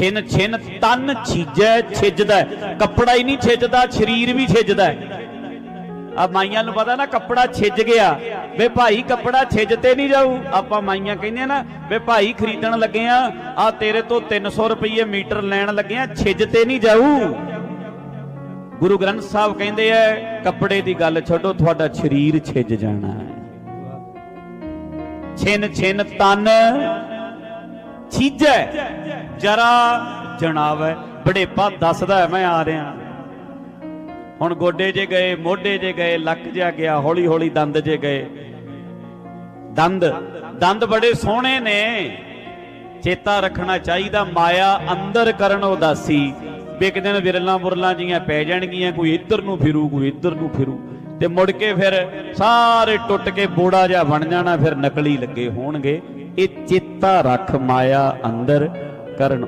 ਛਿਨ ਛਿਨ ਤਨ ਛਿਜੈ ਛਿਜਦਾ ਕੱਪੜਾ ਹੀ ਨਹੀਂ ਛਿਜਦਾ, ਸਰੀਰ ਵੀ ਛਿਜਦਾ ਆ ਮਾਈਆਂ ਨੂੰ ਪਤਾ ਨਾ, ਕੱਪੜਾ ਛਿਜ ਗਿਆ। ਵੇ ਭਾਈ, ਕੱਪੜਾ ਛਿਜ ਤੇ ਨਹੀਂ ਜਾਊ। ਆਪਾਂ ਮਾਈਆਂ ਕਹਿੰਦੇ ਨਾ ਵੇ ਭਾਈ ਖਰੀਦਣ ਲੱਗੇ ਆ ਆ ਤੇਰੇ ਤੋਂ 300 ਰੁਪਏ ਮੀਟਰ ਲੈਣ ਲੱਗੇ ਆ ਛਿਜ ਤੇ ਨਹੀਂ ਜਾਊ। ਗੁਰੂ ਗ੍ਰੰਥ ਸਾਹਿਬ ਕਹਿੰਦੇ ਐ ਕੱਪੜੇ ਦੀ ਗੱਲ ਛੱਡੋ, ਤੁਹਾਡਾ ਸਰੀਰ ਛਿਜ ਜਾਣਾ ਹੈ। ਛਿਨ ਛਿਨ ਤਨ ਛੀਜੈ ਜਰਾ ਜਣਾਵੇ। ਬੜੇਪਾ ਦੱਸਦਾ ਮੈਂ ਆ ਰਿਹਾ। ਹੁਣ ਗੋਡੇ ਜੇ ਗਏ, ਮੋਢੇ ਜੇ ਗਏ, ਲੱਕ ਜਿਹਾ ਗਿਆ ਹੌਲੀ ਹੌਲੀ ਦੰਦ ਜੇ ਗਏ। ਦੰਦ। ਦੰਦ ਬੜੇ ਸੋਹਣੇ ਨੇ। ਚੇਤਾ ਰੱਖਣਾ ਚਾਹੀਦਾ, ਮਾਇਆ ਅੰਦਰ ਕਰਨ ਉਦਾਸੀ। ਵੀ ਇੱਕ ਦਿਨ ਵਿਰਲਾਂ ਬੁਰਲਾਂ ਜੀਆਂ ਪੈ ਜਾਣਗੀਆਂ, ਕੋਈ ਇੱਧਰ ਨੂੰ ਫਿਰੂ, ਕੋਈ ਇੱਧਰ ਨੂੰ ਫਿਰੂ। ਤੇ ਮੁੜ ਕੇ ਫਿਰ ਸਾਰੇ ਟੁੱਟ ਕੇ ਬੋੜਾ ਜਿਹਾ ਬਣ ਜਾਣਾ, ਫਿਰ ਨਕਲੀ ਲੱਗੇ ਹੋਣਗੇ। ਇਹ ਚੇਤਾ ਰੱਖ ਮਾਇਆ ਅੰਦਰ ਕਰਨ